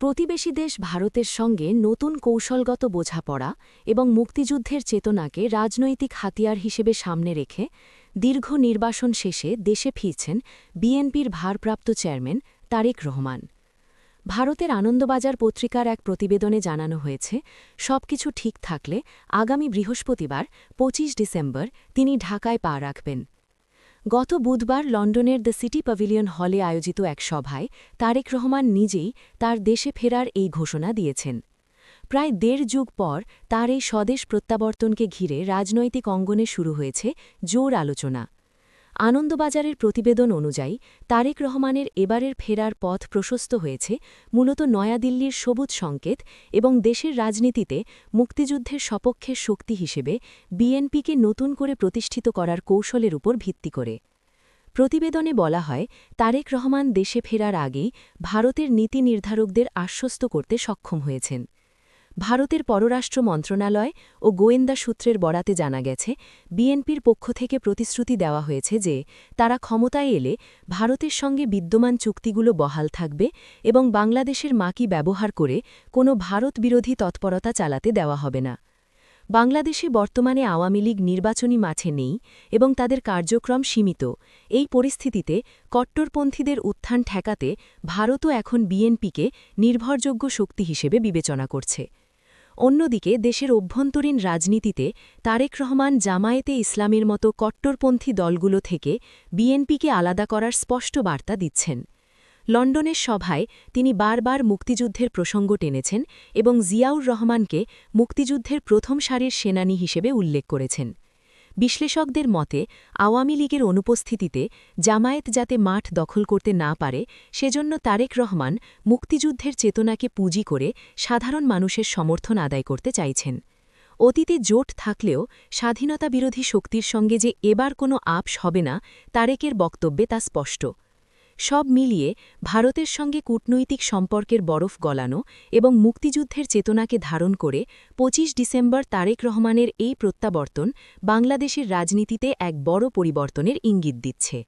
প্রতিবেশী দেশ ভারতের সঙ্গে নতুন কৌশলগত বোঝাপড়া এবং মুক্তিযুদ্ধের চেতনাকে রাজনৈতিক হাতিয়ার হিসেবে সামনে রেখে দীর্ঘ নির্বাসন শেষে দেশে ফিরছেন বিএনপির ভারপ্রাপ্ত চেয়ারম্যান তারেক রহমান। ভারতের আনন্দবাজার পত্রিকার এক প্রতিবেদনে জানানো হয়েছে, সবকিছু ঠিক থাকলে আগামী বৃহস্পতিবার ২৫ ডিসেম্বর, তিনি ঢাকায় পা রাখবেন। গত বুধবার লন্ডনের দ্য সিটি প্যাভিলিয়ন হলে আয়োজিত এক সভায় তারেক রহমান নিজেই তার দেশে ফেরার এই ঘোষণা দিয়েছেন। প্রায় দেড় যুগ পর তার এই স্বদেশ প্রত্যাবর্তনকে ঘিরে রাজনৈতিক অঙ্গনে শুরু হয়েছে জোর আলোচনা। আনন্দবাজারের প্রতিবেদন অনুযায়ী, তারেক রহমানের এবারের ফেরার পথ প্রশস্ত হয়েছে, মূলত নয়াদিল্লির সবুজ সংকেত এবং দেশের রাজনীতিতে মুক্তিযুদ্ধের সপক্ষের শক্তি হিসেবে বিএনপিকে নতুন করে প্রতিষ্ঠিত করার কৌশলের উপর ভিত্তি করে। প্রতিবেদনে বলা হয়, তারেক রহমান দেশে ফেরার আগেই ভারতের নীতি নির্ধারকদের আশ্বস্ত করতে সক্ষম হয়েছেন। ভারতের পররাষ্ট্র মন্ত্রণালয় ও গোয়েন্দা সূত্রের বরাতে জানা গেছে, বিএনপির পক্ষ থেকে প্রতিশ্রুতি দেওয়া হয়েছে যে, তারা ক্ষমতায় এলে ভারতের সঙ্গে বিদ্যমান চুক্তিগুলো বহাল থাকবে এবং বাংলাদেশের মাকি ব্যবহার করে কোনো ভারত বিরোধী তৎপরতা চালাতে দেওয়া হবে না। বাংলাদেশে বর্তমানে আওয়ামী লীগ নির্বাচনী মাঠে নেই এবং তাদের কার্যক্রম সীমিত। এই পরিস্থিতিতে কট্টরপন্থীদের উত্থান ঠেকাতে ভারতও এখন বিএনপিকে নির্ভরযোগ্য শক্তি হিসেবে বিবেচনা করছে। অন্যদিকে দেশের অভ্যন্তরীণ রাজনীতিতে তারেক রহমান জামায়েতে ইসলামের মতো কট্টরপন্থী দলগুলো থেকে বিএনপিকে আলাদা করার স্পষ্ট বার্তা দিচ্ছেন। লন্ডনের সভায় তিনি বারবার মুক্তিযুদ্ধের প্রসঙ্গ টেনেছেন এবং জিয়াউর রহমানকে মুক্তিযুদ্ধের প্রথম সারির সেনানী হিসেবে উল্লেখ করেছেন। বিশ্লেষকদের মতে, আওয়ামী লীগের অনুপস্থিতিতে জামায়াত যাতে মাঠ দখল করতে না পারে, সেজন্য তারেক রহমান মুক্তিযুদ্ধের চেতনাকে পুঁজি করে সাধারণ মানুষের সমর্থন আদায় করতে চাইছেন। অতীতে জোট থাকলেও স্বাধীনতা বিরোধী শক্তির সঙ্গে যে এবার কোনো আপস হবে না, তারেকের বক্তব্যে তা স্পষ্ট। সব মিলিয়ে ভারতের সঙ্গে কূটনৈতিক সম্পর্কের বরফ গলানো এবং মুক্তিযুদ্ধের চেতনাকে ধারণ করে ২৫ ডিসেম্বর তারেক রহমানের এই প্রত্যাবর্তন বাংলাদেশের রাজনীতিতে এক বড় পরিবর্তনের ইঙ্গিত দিচ্ছে।